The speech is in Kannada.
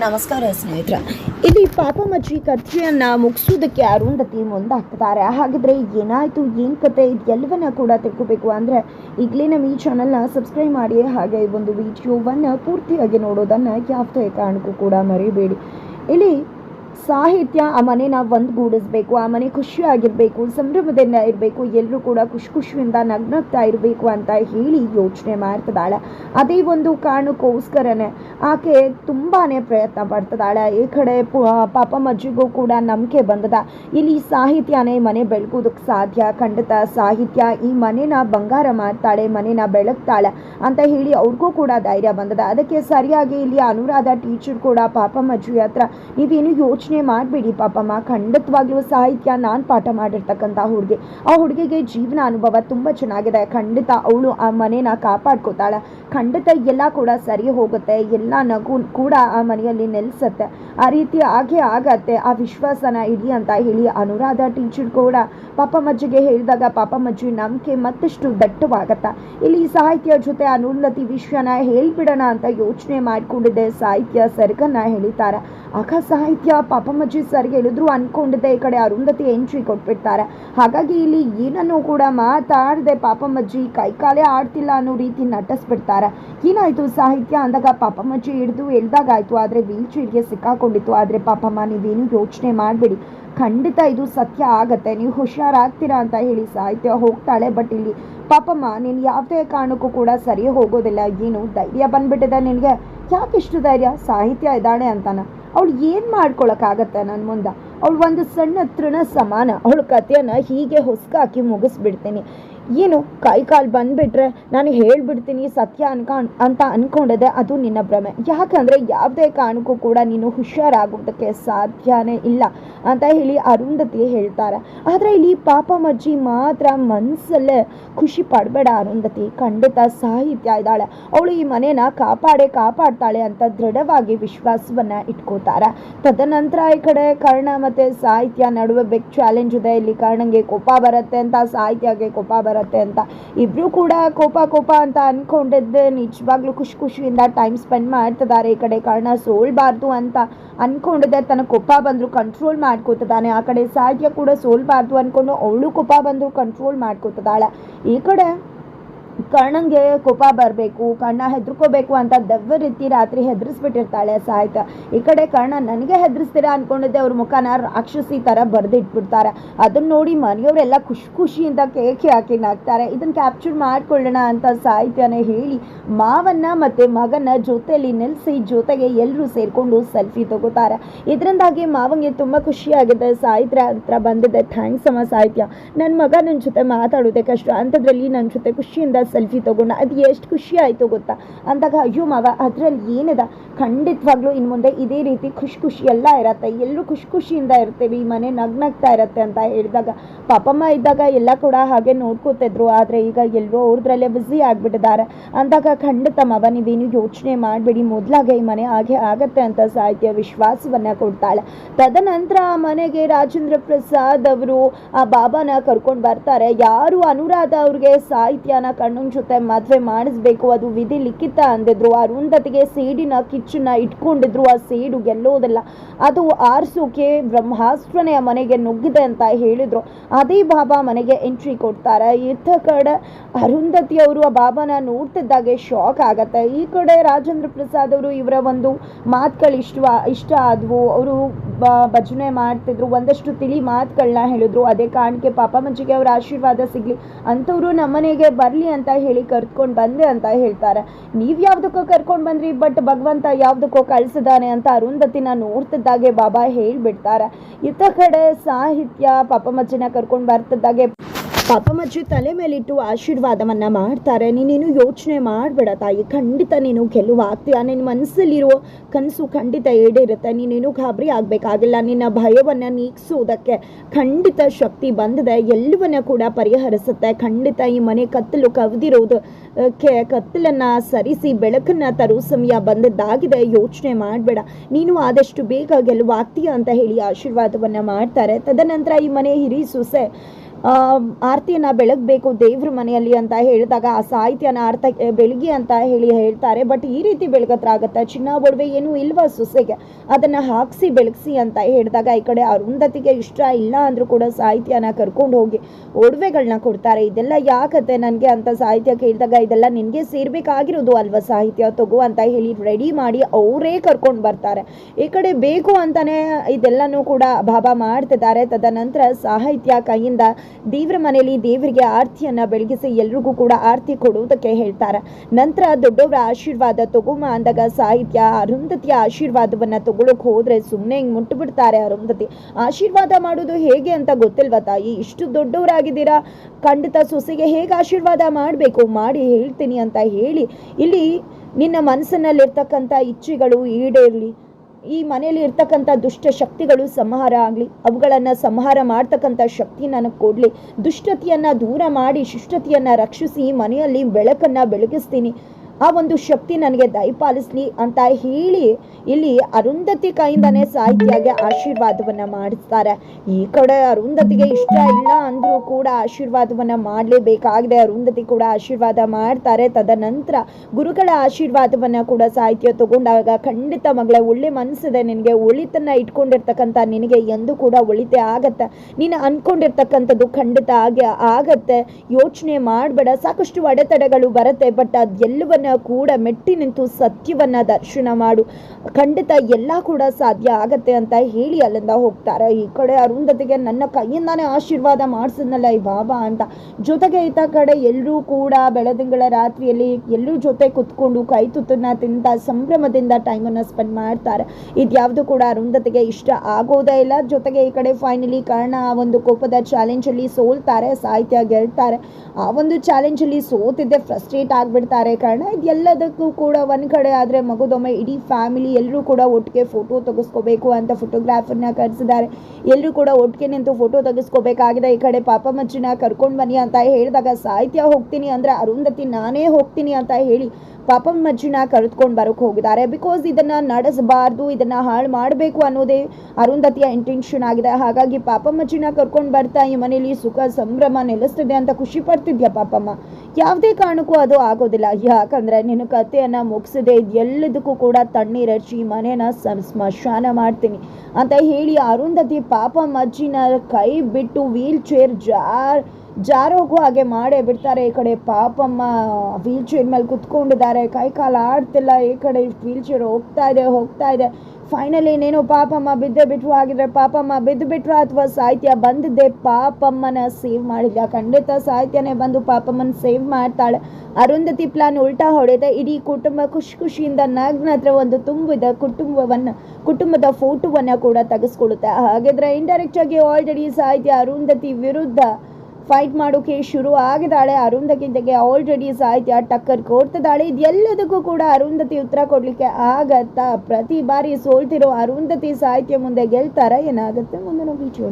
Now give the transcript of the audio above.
ನಮಸ್ಕಾರ ಸ್ನೇಹಿತರ. ಇಲ್ಲಿ ಪಾಪ ಮಜ್ಜಿ ಕಥೆಯನ್ನ ಮುಗಿಸೋದಕ್ಕೆ ಅರುಂಧತಿ ಮುಂದಾಗ್ತಿದ್ದಾರೆ ಹಾಗಿದ್ರೆ ಏನಾಯ್ತು? ಏನ್ ಕತೆ? ಇದೆಲ್ಲವನ್ನ ಕೂಡ ತಿಳ್ಕೋಬೇಕು ಅಂದ್ರೆ ಈಗಲೇ ನಮ್ಮ ಈ ಚಾನಲ್ನ ಸಬ್ಸ್ಕ್ರೈಬ್ ಮಾಡಿ. ಹಾಗೆ ಈ ಒಂದು ವಿಡಿಯೋವನ್ನ ಪೂರ್ತಿಯಾಗಿ ನೋಡೋದನ್ನ ಯಾವುದೇ ಕಾರಣಕ್ಕೂ ಕೂಡ ಮರಿಬೇಡಿ. ಇಲ್ಲಿ ಸಾಹಿತ್ಯ ಆ ಮನೆನ ಒಂದುಗೂಡಿಸ್ಬೇಕು, ಆ ಮನೆ ಖುಷಿಯಾಗಿರಬೇಕು, ಸಂಭ್ರಮದಿಂದ ಇರಬೇಕು ಎಲ್ಲರೂ ಕೂಡ ಖುಷಿ ಖುಷಿಯಿಂದ ನಗ್ನಗ್ತಾ ಇರಬೇಕು ಅಂತ ಹೇಳಿ ಯೋಚನೆ ಮಾಡ್ತಿದ್ದಾಳೆ ಅದೇ ಒಂದು ಕಾರಣಕ್ಕೋಸ್ಕರನೇ ಆಕೆ ತುಂಬಾ ಪ್ರಯತ್ನ ಪಡ್ತದಾಳೆ. ಈ ಕಡೆ ಪಾಪ ಮಜ್ಜಿಗೂ ಕೂಡ ನಂಬಿಕೆ ಬಂದದ. ಇಲ್ಲಿ ಸಾಹಿತ್ಯನೇ ಮನೆ ಬೆಳಗೋದಕ್ಕೆ ಸಾಧ್ಯ, ಖಂಡಿತ ಸಾಹಿತ್ಯ ಈ ಮನೆನ ಬಂಗಾರ ಮಾಡ್ತಾಳೆ, ಮನೆನ ಬೆಳಗ್ತಾಳೆ ಅಂತ ಹೇಳಿ ಅವ್ರಿಗೂ ಕೂಡ ಧೈರ್ಯ ಬಂದದ. ಅದಕ್ಕೆ ಸರಿಯಾಗಿ ಇಲ್ಲಿ ಅನುರಾಧ ಟೀಚರ್ ಕೂಡ ಪಾಪ ಮಜ್ಜಿ ಹತ್ರ ನೀವೇನು ಯೋಚನೆ ಮಾಡಬೇಡಿ. ಪಾಪಮ್ಮ, ಖಂಡಿತವಾಗ್ಲೂ ಸಾಹಿತ್ಯ ನಾನು ಪಾಠ ಮಾಡಿರ್ತಕ್ಕಂಥ ಹುಡುಗಿ. ಆ ಹುಡುಗಿಗೆ ಜೀವನ ಅನುಭವ ತುಂಬ ಚೆನ್ನಾಗಿದೆ. ಖಂಡಿತ ಅವಳು ಆ ಮನೇನ ಕಾಪಾಡ್ಕೋತಾಳೆ. ಖಂಡಿತ ಎಲ್ಲ ಕೂಡ ಸರಿ ಹೋಗುತ್ತೆ. ಎಲ್ಲ ನಗು ಕೂಡ ಆ ಮನೆಯಲ್ಲಿ ನೆಲೆಸುತ್ತೆ. ಆ ರೀತಿ ಹಾಗೆ ಆಗತ್ತೆ. ಆ ವಿಶ್ವಾಸನ ಇಡಿ ಅಂತ ಹೇಳಿ ಅನುರಾಧ ಟೀಚರ್ ಕೂಡ ಪಾಪ ಮಜ್ಜಿಗೆ ಹೇಳಿದಾಗ ಪಾಪ ಮಜ್ಜಿ ನಂಬಿಕೆ ಮತ್ತಷ್ಟು ದಟ್ಟವಾಗತ್ತೆ? ಇಲ್ಲಿ ಸಾಹಿತ್ಯ ಜೊತೆ ಅನುನ್ನತಿ ವಿಷಯನ ಹೇಳ್ಬಿಡೋಣ ಅಂತ ಯೋಚನೆ ಮಾಡಿಕೊಂಡಿದ್ದೆ. ಸಾಹಿತ್ಯ ಸರ್ಗನ್ನ ಹೇಳಿದ್ದಾರೆ. ಆಗ ಸಾಹಿತ್ಯ ಪಾಪ ಮಜ್ಜಿ ಸರ್ ಹೇಳಿದ್ರು ಅನ್ಕೊಂಡಿದ್ದೆ, ಈ ಕಡೆ ಅರುಂಧತಿ ಎಂಟ್ರಿ ಕೊಟ್ಬಿಡ್ತಾರೆ. ಹಾಗಾಗಿ ಇಲ್ಲಿ ಏನನ್ನು ಕೂಡ ಮಾತಾಡದೆ ಪಾಪಮ್ಮಜ್ಜಿ ಮಜ್ಜಿ ಕೈಕಾಲೇ ಆಡ್ತಿಲ್ಲ ಅನ್ನೋ ರೀತಿ ನಟಿಸ್ಬಿಡ್ತಾರೆ. ಏನಾಯ್ತು ಸಾಹಿತ್ಯ ಅಂದಾಗ ಪಾಪ ಮಜ್ಜಿ ಹಿಡಿದು ಎಳ್ದಾಗಾಯ್ತು, ಆದರೆ ವೀಲ್ ಚೇರ್ಗೆ ಸಿಕ್ಕಾಕೊಂಡಿತ್ತು. ಆದರೆ ಪಾಪಮ್ಮ, ನೀವೇನು ಯೋಚನೆ ಮಾಡಬೇಡಿ. ಖಂಡಿತ ಇದು ಸತ್ಯ ಆಗತ್ತೆ. ನೀವು ಹುಷಾರಾಗ್ತೀರಾ ಅಂತ ಹೇಳಿ ಸಾಹಿತ್ಯ ಹೋಗ್ತಾಳೆ ಬಟ್ ಇಲ್ಲಿ ಪಾಪಮ್ಮ, ನೀನು ಯಾವುದೇ ಕಾರಣಕ್ಕೂ ಕೂಡ ಸರಿ ಹೋಗೋದಿಲ್ಲ. ಏನು ಧೈರ್ಯ ಬಂದ್ಬಿಟ್ಟಿದೆ ನಿನಗೆ? ಯಾಕೆ ಇಷ್ಟು ಧೈರ್ಯ? ಸಾಹಿತ್ಯ ಇದ್ದಾಳೆ ಅಂತಾನ. ಅವಳು ಏನು ಮಾಡ್ಕೊಳಕ್ಕಾಗತ್ತೆ ನನ್ನ ಮುಂದೆ? ಅವಳು ಒಂದು ಸಣ್ಣ ತೃಣ ಸಮಾನ. ಅವಳ ಕಥೆಯನ್ನು ಹೀಗೆ ಹೊಸ್ಕಾಕಿ ಮುಗಿಸ್ಬಿಡ್ತೀನಿ. ಏನು ಕೈ ಕಾಲು ಬಂದ್ಬಿಟ್ರೆ ನಾನು ಹೇಳ್ಬಿಡ್ತೀನಿ ಸತ್ಯ ಅನ್ಕೊಂಡ್ ಅಂತ ಅನ್ಕೊಂಡದೆ, ಅದು ನಿನ್ನ ಭ್ರಮೆ. ಯಾಕಂದರೆ ಯಾವುದೇ ಕಾರಣಕ್ಕೂ ಕೂಡ ನೀನು ಹುಷಾರಾಗೋದಕ್ಕೆ ಸಾಧ್ಯನೇ ಇಲ್ಲ ಅಂತ ಹೇಳಿ ಅರುಂಧತಿ ಹೇಳ್ತಾರೆ. ಆದರೆ ಇಲ್ಲಿ ಪಾಪ ಮಜ್ಜಿ ಮಾತ್ರ ಮನಸ್ಸಲ್ಲೇ ಖುಷಿ ಪಡಬೇಡ ಅರುಂಧತಿ. ಖಂಡಿತ ಸಾಹಿತ್ಯ ಇದ್ದಾಳೆ. ಅವಳು ಈ ಮನೇನ ಕಾಪಾಡೇ ಕಾಪಾಡ್ತಾಳೆ ಅಂತ ದೃಢವಾಗಿ ವಿಶ್ವಾಸವನ್ನ ಇಟ್ಕೋತಾರೆ ತದನಂತರ ಈ ಕಡೆ ಕರ್ಣ ಮತ್ತೆ ಸಾಹಿತ್ಯ ನಡುವೆ ಬೆಕ್ ಚಾಲೆಂಜ್ ಇದೆ. ಇಲ್ಲಿ ಕರ್ಣಂಗೆ ಕೋಪ ಬರುತ್ತೆ ಅಂತ ಸಾಹಿತ್ಯಗೆ ಕೋಪ ಬರುತ್ತೆ. ಅಂತ. ಇಬ್ರು ಕೂಡ ಕೋಪ ಕೋಪ ಅಂತ ಅಂದ್ಕೊಂಡಿದ್ದೆ ನಿಜವಾಗ್ಲೂ ಖುಷಿ, ಖುಷಿಯಿಂದ ಟೈಮ್ ಸ್ಪೆಂಡ್ ಮಾಡ್ತಿದ್ದಾರೆ ಈ ಕಡೆ. ಕಾರಣ ಸೋಲ್ಬಾರ್ದು ಅಂತ ಅನ್ಕೊಂಡಿದ್ದೆ. ತನ್ನ ಕೋಪ ಬಂದ್ರು ಕಂಟ್ರೋಲ್ ಮಾಡ್ಕೋತಿದ್ದಾನೆ. ಆ ಕಡೆ ಸಾಧ್ಯ ಕೂಡ ಸೋಲ್ಬಾರ್ದು ಅಂದ್ಕೊಂಡು ಅವಳು ಕೋಪ ಬಂದ್ರು ಕಂಟ್ರೋಲ್ ಮಾಡ್ಕೋತಿದ್ದಾಳೆ. ಈ ಕಡೆ ಕರ್ಣಂಗೆ ಕೋಪ ಬರಬೇಕು, ಕಣ್ಣ ಹೆದರ್ಕೋಬೇಕು ಅಂತ ದೆವ್ವ ರೀತಿ ರಾತ್ರಿ ಹೆದರಿಸ್ಬಿಟ್ಟಿರ್ತಾಳೆ ಸಾಹಿತ್ಯ. ಈ ಕಡೆ ಕರ್ಣ ನನಗೆ ಹೆದರಿಸ್ತೀರಾ ಅನ್ಕೊಂಡಿದ್ದೆ, ಅವ್ರ ಮುಖನ ರಾಕ್ಷಸಿ ಥರ ಬರೆದಿಟ್ಬಿಡ್ತಾರೆ. ಅದನ್ನ ನೋಡಿ ಮನೆಯವರೆಲ್ಲ ಖುಷಿ ಖುಷಿಯಿಂದ ಕೇಕೆ ಹಾಕಿ ನಾಗ್ತಾರೆ. ಇದನ್ನ ಕ್ಯಾಪ್ಚರ್ ಮಾಡ್ಕೊಳ್ಳೋಣ ಅಂತ ಸಾಹಿತ್ಯನೇ ಹೇಳಿ ಮಾವನ್ನ ಮತ್ತೆ ಮಗನ ಜೊತೆಯಲ್ಲಿ ನೆಲೆಸಿ ಜೊತೆಗೆ ಎಲ್ಲರೂ ಸೇರಿಕೊಂಡು ಸೆಲ್ಫಿ ತಗೋತಾರೆ. ಇದರಿಂದಾಗಿ ಮಾವಂಗೆ ತುಂಬ ಖುಷಿಯಾಗಿದೆ. ಸಾಹಿತ್ಯ ಹತ್ರ ಬಂದಿದೆ. ಥ್ಯಾಂಕ್ಸ್ ಅಮ್ಮ ಸಾಹಿತ್ಯ. ನನ್ನ ಮಗ ನನ್ನ ಜೊತೆ ಮಾತಾಡೋದೆ ಕಷ್ಟ ಅಂಥದ್ರಲ್ಲಿ ನನ್ನ ಜೊತೆ ಖುಷಿಯಿಂದ ಸೆಲ್ಫಿ ತೊಗೊಂಡ, ಅದು ಎಷ್ಟು ಖುಷಿ ಆಯಿತು ಗೊತ್ತಾ? ಅಂದಾಗ, ಅಯ್ಯೋ ಮಾವ, ಅದರಲ್ಲಿ ಏನದ? ಖಂಡಿತವಾಗ್ಲೂ ಇನ್ನು ಮುಂದೆ ಇದೇ ರೀತಿ ಖುಷಿ ಖುಷಿ ಎಲ್ಲ ಇರತ್ತೆ. ಎಲ್ಲರೂ ಖುಷಿ ಖುಷಿಯಿಂದ ಇರ್ತೀವಿ, ಈ ಮನೆ ನಗ್ನಗ್ತಾ ಇರತ್ತೆ ಅಂತ ಹೇಳಿದಾಗ. ಪಾಪಮ್ಮ ಇದ್ದಾಗ ಎಲ್ಲ ಕೂಡ ಹಾಗೆ ನೋಡ್ಕೋತಿದ್ರು, ಆದರೆ ಈಗ ಎಲ್ಲರೂ ಅವ್ರದ್ರಲ್ಲೇ ಬ್ಯುಸಿ ಆಗಿಬಿಟ್ಟಿದ್ದಾರೆ. ಅಂದಾಗ, ಖಂಡಿತ ಮಾವ, ನೀವೇನು ಯೋಚನೆ ಮಾಡಬೇಡಿ, ಮೊದಲಾಗೆ ಈ ಮನೆ ಹಾಗೆ ಆಗತ್ತೆ ಅಂತ ಸಾಹಿತ್ಯ ವಿಶ್ವಾಸವನ್ನ ಕೊಡ್ತಾಳೆ. ತದನಂತರ ಆ ಮನೆಗೆ ರಾಜೇಂದ್ರ ಪ್ರಸಾದ್ ಅವರು, ಆ ಬಾಬಾನ ಕರ್ಕೊಂಡು ಬರ್ತಾರೆ. ಯಾರು ಅನುರಾಧ ಅವ್ರಿಗೆ ಸಾಹಿತ್ಯನ ಕಣ್ಣನ ಜೊತೆ ಮದುವೆ ಮಾಡಿಸ್ಬೇಕು. ಅದು ವಿಧಿ ಲಿಖಿತ ಅಂದಿದ್ರು. ಅರುಂಧತಿಗೆ ಸೇಡಿನ ಕಿಚ್ಚನ್ನ ಇಟ್ಕೊಂಡಿದ್ರು. ಆ ಸೇಡು ಗೆಲ್ಲೋದಿಲ್ಲ ಅದು ಆರ್ಸುಕೆ ಬ್ರಹ್ಮಾಸ್ತ್ರನೆಯ ಮನೆಗೆ ನುಗ್ಗಿದೆ ಅಂತ ಹೇಳಿದ್ರು. ಅದೇ ಬಾಬಾ ಮನೆಗೆ ಎಂಟ್ರಿ ಕೊಡ್ತಾರೆ. ಇತ್ತ ಕಡೆ ಅರುಂಧತಿಯವರು ಆ ಬಾಬಾನ ನೋಡ್ತಿದ್ದಾಗೆ ಶಾಕ್ ಆಗತ್ತೆ. ಈ ಕಡೆ ರಾಜೇಂದ್ರ ಪ್ರಸಾದ್ ಅವರು ಇವರ ಒಂದು ಮಾತುಗಳು ಇಷ್ಟ ಇಷ್ಟ ಆದವು. ಅವರು ಭಜನೆ ಮಾಡ್ತಿದ್ರು, ಒಂದಷ್ಟು ತಿಳಿ ಮಾತುಗಳನ್ನ ಹೇಳಿದ್ರು. ಅದೇ ಕಾರಣಕ್ಕೆ ಪಾಪ ಮಜ್ಜಿಗೆ ಅವ್ರ ಆಶೀರ್ವಾದ ಸಿಗ್ಲಿ, ಅಂಥವ್ರು ನಮ್ಮನೆಗೆ ಬರಲಿ ಅಂತ ಹೇಳಿ ಕರ್ಕೊಂಡು ಬಂದೆ ಅಂತ ಹೇಳ್ತಾರೆ. ನೀವು ಯಾವುದಕ್ಕೋ ಕರ್ಕೊಂಡು ಬಂದ್ರಿ, ಬಟ್ ಭಗವಂತ ಯಾವುದಕ್ಕೋ ಕಳಿಸಿದಾನೆ ಅಂತ ಅರುಂಧತಿನ ನೋಡ್ತಿದ್ದಾಗೆ ಬಾಬಾ ಹೇಳಿಬಿಡ್ತಾರೆ. ಇತ್ತ ಕಡೆ ಸಾಹಿತ್ಯ, ಪಾಪ ಮಜ್ಜಿನ ಕರ್ಕೊಂಡು ಬರ್ತಿದ್ದಾಗೆ ಪಾಪ ಮಜ್ಜಿ ತಲೆ ಮೇಲಿಟ್ಟು ಆಶೀರ್ವಾದವನ್ನ ಮಾಡ್ತಾರೆ. ನೀನೇನು ಯೋಚನೆ ಮಾಡಬೇಡ ತಾಯಿ. ಖಂಡಿತ ನೀನು ಗೆಲುವಾಗ್ತೀಯ. ನಿನ್ನ ಮನಸ್ಸಲ್ಲಿರೋ ಕನಸು ಖಂಡಿತ ಈಡೇರುತ್ತೆ. ನೀನೇನು ಗಾಬರಿ ಆಗಬೇಕಾಗಿಲ್ಲ. ನಿನ್ನ ಭಯವನ್ನು ನೀಗಿಸೋದಕ್ಕೆ ಖಂಡಿತ ಶಕ್ತಿ ಬಂದಿದೆ. ಎಲ್ಲವನ್ನ ಕೂಡ ಪರಿಹರಿಸುತ್ತೆ. ಖಂಡಿತ ಈ ಮನೆ ಕತ್ತಲು ಕವಿದಿರೋದು ಕೆ, ಕತ್ತಲನ್ನು ಸರಿಸಿ ಬೆಳಕನ್ನು ತರೋ ಸಮಯ ಬಂದದ್ದಾಗಿದೆ. ಯೋಚನೆ ಮಾಡಬೇಡ. ನೀನು ಆದಷ್ಟು ಬೇಗ ಗೆಲುವಾಗ್ತೀಯ ಅಂತ ಹೇಳಿ ಆಶೀರ್ವಾದವನ್ನು ಮಾಡ್ತಾರೆ. ತದನಂತರ ಈ ಮನೆ ಹಿರಿ ಸೊಸೆ ಆರತಿಯನ್ನು ಬೆಳಗಬೇಕು ದೇವ್ರ ಮನೆಯಲ್ಲಿ ಅಂತ ಹೇಳಿದಾಗ ಆ ಸಾಹಿತ್ಯನ ಅರ್ಥ ಬೆಳಗ್ಗೆ ಅಂತ ಹೇಳಿ ಹೇಳ್ತಾರೆ. ಬಟ್ ಈ ರೀತಿ ಬೆಳಗತ್ರಾಗತ್ತ ಚಿನ್ನ, ಒಡವೆ ಏನೂ ಇಲ್ವಾ ಸೊಸೆಗೆ? ಅದನ್ನು ಹಾಕಿಸಿ, ಬೆಳಗಿಸಿ ಅಂತ ಹೇಳಿದಾಗ ಈ ಕಡೆ ಅರುಂಧತಿಗೆ ಇಷ್ಟ ಇಲ್ಲ ಅಂದರೂ ಕೂಡ ಸಾಹಿತ್ಯನ ಕರ್ಕೊಂಡು ಹೋಗಿ ಒಡವೆಗಳನ್ನ ಕೊಡ್ತಾರೆ. ಇದೆಲ್ಲ ಯಾಕತ್ತೆ ನನಗೆ ಅಂತ ಸಾಹಿತ್ಯ ಕೇಳಿದಾಗ ಇದೆಲ್ಲ ನಿನಗೆ ಸೇರ್ಬೇಕಾಗಿರೋದು ಅಲ್ವಾ ಸಾಹಿತ್ಯ? ತಗೋ ಅಂತ ಹೇಳಿ ರೆಡಿ ಮಾಡಿ ಅವರೇ ಕರ್ಕೊಂಡು ಬರ್ತಾರೆ. ಈ ಕಡೆ ಬೇಕು ಅಂತಾನೆ ಇದೆಲ್ಲನೂ ಕೂಡ ಬಾಬಾ ಮಾಡ್ತಿದ್ದಾರೆ. ತದನಂತರ ಸಾಹಿತ್ಯ ಕೈಯಿಂದ ದೇವ್ರ ಮನೆಯಲ್ಲಿ ದೇವರಿಗೆ ಆರತಿಯನ್ನ ಬೆಳಗಿಸಿ ಎಲ್ರಿಗೂ ಕೂಡ ಆರತಿ ಕೊಡುವುದಕ್ಕೆ ಹೇಳ್ತಾರೆ. ನಂತರ ದೊಡ್ಡವರ ಆಶೀರ್ವಾದ ತಗೊಂಬ ಅಂದಾಗ ಸಾಹಿತ್ಯ, ಅರುಂಧತಿಯ ಆಶೀರ್ವಾದವನ್ನ ತಗೊಳಕ್ ಹೋದ್ರೆ ಸುಮ್ಮನೆ ಹಿಂಗ್ ಮುಟ್ಟು ಬಿಡ್ತಾರೆ ಅರುಂಧತಿ. ಆಶೀರ್ವಾದ ಮಾಡೋದು ಹೇಗೆ ಅಂತ ಗೊತ್ತಿಲ್ವಾ ತಾಯಿ? ಇಷ್ಟು ದೊಡ್ಡವರಾಗಿದ್ದೀರಾ? ಖಂಡಿತ ಸೊಸೆಗೆ ಹೇಗೆ ಆಶೀರ್ವಾದ ಮಾಡಬೇಕು? ಮಾಡಿ ಹೇಳ್ತೀನಿ ಅಂತ ಹೇಳಿ. ಇಲ್ಲಿ ನಿನ್ನ ಮನಸ್ಸಿನಲ್ಲಿರ್ತಕ್ಕಂಥ ಇಚ್ಛೆಗಳು ಈಡೇರಲಿ. ಈ ಮನೆಯಲ್ಲಿ ಇರ್ತಕ್ಕಂಥ ದುಷ್ಟ ಶಕ್ತಿಗಳು ಸಂಹಾರ ಆಗಲಿ, ಅವುಗಳನ್ನು ಸಂಹಾರ ಮಾಡ್ತಕ್ಕಂಥ ಶಕ್ತಿ ನನಗೆ ಕೊಡಲಿ. ದುಷ್ಟತೆಯನ್ನು ದೂರ ಮಾಡಿ, ಶಿಷ್ಟತೆಯನ್ನು ರಕ್ಷಿಸಿ ಮನೆಯಲ್ಲಿ ಬೆಳಕನ್ನು ಬೆಳಗಿಸ್ತೀನಿ. ಆ ಒಂದು ಶಕ್ತಿ ನನಗೆ ದಯಪಾಲಿಸ್ಲಿ ಅಂತ ಹೇಳಿ ಇಲ್ಲಿ ಅರುಂಧತಿ ಕೈಯಿಂದನೇ ಸಾಹಿತಿಯಾಗಿ ಆಶೀರ್ವಾದವನ್ನ ಮಾಡಿಸ್ತಾರೆ. ಈ ಕಡೆ ಅರುಂಧತಿಗೆ ಇಷ್ಟ ಇಲ್ಲ ಅಂದ್ರೂ ಕೂಡ ಆಶೀರ್ವಾದವನ್ನ ಮಾಡಲೇಬೇಕಾಗಿದೆ. ಅರುಂಧತಿ ಕೂಡ ಆಶೀರ್ವಾದ ಮಾಡ್ತಾರೆ. ತದನಂತರ ಗುರುಗಳ ಆಶೀರ್ವಾದವನ್ನ ಕೂಡ ಸಾಹಿತ್ಯ ತಗೊಂಡಾಗ ಖಂಡಿತ ಮಗಳ, ಒಳ್ಳೆ ಮನಸ್ಸಿದೆ ನಿನಗೆ, ಒಳಿತನ್ನ ಇಟ್ಕೊಂಡಿರ್ತಕ್ಕಂಥ ನಿನಗೆ ಎಂದು ಕೂಡ ಒಳಿತೆ ಆಗತ್ತೆ. ನೀನು ಅನ್ಕೊಂಡಿರ್ತಕ್ಕಂಥದ್ದು ಖಂಡಿತ ಆಗಿ ಆಗತ್ತೆ. ಯೋಚನೆ ಮಾಡಬೇಡ. ಸಾಕಷ್ಟು ಅಡೆತಡೆಗಳು ಬರುತ್ತೆ, ಬಟ್ ಅದೆಲ್ಲವನ್ನ ಕೂಡ ಮೆಟ್ಟಿ ನಿಂತು ಸತ್ಯವನ್ನ ದರ್ಶನ ಮಾಡು. ಖಂಡಿತ ಎಲ್ಲ ಕೂಡ ಸಾಧ್ಯ ಆಗತ್ತೆ ಅಂತ ಹೇಳಿ ಅಲ್ಲಿಂದ ಹೋಗ್ತಾರೆ. ಈ ಕಡೆ ಅರುಂಧತಿಗೆ ನನ್ನ ಕೈಯಿಂದಾನೇ ಆಶೀರ್ವಾದ ಮಾಡಿಸಿದ್ನಲ್ಲ ಈ ಬಾಬಾ ಅಂತ. ಜೊತೆಗೆ ಈತ ಕಡೆ ಎಲ್ಲರೂ ಕೂಡ ಬೆಳದಿಂಗಳ ರಾತ್ರಿಯಲ್ಲಿ ಎಲ್ಲರೂ ಜೊತೆ ಕುತ್ಕೊಂಡು ಕೈ ತುತ್ತನ್ನ ತಿಂತ ಸಂಭ್ರಮದಿಂದ ಟೈಮನ್ನು ಸ್ಪೆಂಡ್ ಮಾಡ್ತಾರೆ. ಇದ್ಯಾವುದು ಕೂಡ ಅರುಂಧತಿಗೆ ಇಷ್ಟ ಆಗೋದೇ ಇಲ್ಲ. ಜೊತೆಗೆ ಈ ಕಡೆ ಫೈನಲಿ ಕಾರಣ ಆ ಒಂದು ಕೋಪದ ಚಾಲೆಂಜಲ್ಲಿ ಸೋಲ್ತಾರೆ, ಸಾಹಿತ್ಯ ಗೆಲ್ತಾರೆ. ಆ ಒಂದು ಚಾಲೆಂಜಲ್ಲಿ ಸೋತಿದ್ದೆ ಫ್ರಸ್ಟ್ರೇಟ್ ಆಗಿಬಿಡ್ತಾರೆ ಕಾರಣ. ಇದೆಲ್ಲದಕ್ಕೂ ಕೂಡ ಒಂದು ಕಡೆ ಆದರೆ ಮಗುದೊಮ್ಮೆ ಇಡೀ ಫ್ಯಾಮಿಲಿ ಎಲ್ಲರೂ ಕೂಡ ಒಟ್ಟಿಗೆ ಫೋಟೋ ತೆಗೆಸ್ಕೋಬೇಕು ಅಂತ ಫೋಟೋಗ್ರಾಫರ್ನ ಕರೆಸಿದ್ದಾರೆ. ಎಲ್ಲರೂ ಕೂಡ ಒಟ್ಟಿಗೆ ನಿಂತು ಫೋಟೋ ತೆಗೆಸ್ಕೋಬೇಕಾಗಿದೆ. ಈ ಕಡೆ ಪಾಪ ಮಚ್ಚಿನ ಕರ್ಕೊಂಡು ಬನ್ನಿ ಅಂತ ಹೇಳಿದಾಗ, ಸಾಹಿತ್ಯ ಹೋಗ್ತೀನಿ ಅಂದರೆ ಅರುಂಧತಿ ನಾನೇ ಹೋಗ್ತೀನಿ ಅಂತ ಹೇಳಿ ಪಾಪಂ ಮಜ್ಜಿನ ಕರೆದುಕೊಂಡು ಬರೋಕೆ ಹೋಗಿದ್ದಾರೆ. ಬಿಕಾಸ್ ಇದನ್ನ ನಡೆಸಬಾರ್ದು, ಇದನ್ನ ಹಾಳು ಮಾಡಬೇಕು ಅನ್ನೋದೇ ಅರುಂಧತಿಯ ಇಂಟೆನ್ಷನ್ ಆಗಿದೆ. ಹಾಗಾಗಿ ಪಾಪಂ ಮಜ್ಜಿನ ಕರ್ಕೊಂಡು ಬರ್ತಾ ಈ ಮನೆಯಲ್ಲಿ ಸುಖ ಸಂಭ್ರಮ ನೆಲೆಸ್ತಿದೆ ಅಂತ ಖುಷಿ ಪಡ್ತಿದ್ಯಾ ಪಾಪಮ್ಮ? ಯಾವುದೇ ಕಾರಣಕ್ಕೂ ಅದು ಆಗೋದಿಲ್ಲ. ಯಾಕಂದ್ರೆ ನಿನ್ನ ಕಥೆಯನ್ನ ಮುಗಿಸದೆ ಎಲ್ಲದಕ್ಕೂ ಕೂಡ ತಣ್ಣೀರಚ್ಚಿ ಮನೇನ ಸ್ಮಶಾನ ಮಾಡ್ತೀನಿ ಅಂತ ಹೇಳಿ ಅರುಂಧತಿ ಪಾಪ ಮಜ್ಜಿನ ಕೈ ಬಿಟ್ಟು ವೀಲ್ ಚೇರ್ ಜಾರ್, ಜಾರೋಗು ಹಾಗೆ ಮಾಡೇ ಬಿಡ್ತಾರೆ. ಈ ಕಡೆ ಪಾಪಮ್ಮ ವೀಲ್ ಚೇರ್ ಮೇಲೆ ಕುತ್ಕೊಂಡಿದ್ದಾರೆ. ಕೈ ಕಾಲು ಆಡ್ತಿಲ್ಲ. ಈ ಕಡೆ ವೀಲ್ ಚೇರ್ ಹೋಗ್ತಾ ಇದೆ ಹೋಗ್ತಾ ಇದೆ. ಫೈನಲಿ ನೀನು ಪಾಪಮ್ಮ ಬಿದ್ದೇ ಬಿಟ್ರು ಆಗಿದ್ರೆ ಪಾಪಮ್ಮ ಬಿದ್ದು ಬಿಟ್ರು ಅಥವಾ ಸಾಹಿತ್ಯ ಬಂದಿದ್ದೆ ಪಾಪಮ್ಮನ ಸೇವ್ ಮಾಡಿಲ್ಲ ಖಂಡಿತ ಸಾಹಿತ್ಯನೇ ಬಂದು ಪಾಪಮ್ಮನ ಸೇವ್ ಮಾಡ್ತಾಳೆ. ಅರುಂಧತಿ ಪ್ಲಾನ್ ಉಲ್ಟಾ ಹೊಡೆದ. ಇಡೀ ಕುಟುಂಬ ಖುಷಿ ಖುಷಿಯಿಂದ ನಗ್ನ ಹತ್ರ ಒಂದು ತುಂಬಿದ ಕುಟುಂಬವನ್ನು, ಕುಟುಂಬದ ಫೋಟೋವನ್ನು ಕೂಡ ತೆಗೆಸ್ಕೊಳ್ಳುತ್ತೆ. ಹಾಗಿದ್ರೆ ಇಂಡೈರೆಕ್ಟ್ ಆಗಿ ಆಲ್ರೆಡಿ ಸಾಹಿತ್ಯ ಅರುಂಧತಿ ವಿರುದ್ಧ ಫೈಟ್ ಮಾಡೋಕೆ ಶುರು ಆಗಿದ್ದಾಳೆ. ಅರುಂಧತಿಗೆ ಆಲ್ರೆಡಿ ಸಾಹಿತ್ಯ ಟಕ್ಕರ್ ಕೊಡ್ತಿದ್ದಾಳೆ. ಇದೆಲ್ಲದಕ್ಕೂ ಕೂಡ ಅರುಂಧತಿ ಉತ್ತರ ಕೊಡ್ಲಿಕ್ಕೆ ಆಗತ್ತಾ? ಪ್ರತಿ ಬಾರಿ ಸೋಲ್ತಿರೋ ಅರುಂಧತಿ ಸಾಹಿತ್ಯ ಮುಂದೆ ಗೆಲ್ತಾರ? ಏನಾಗುತ್ತೆ? ಮುಂದಿನ ವಿಡಿಯೋ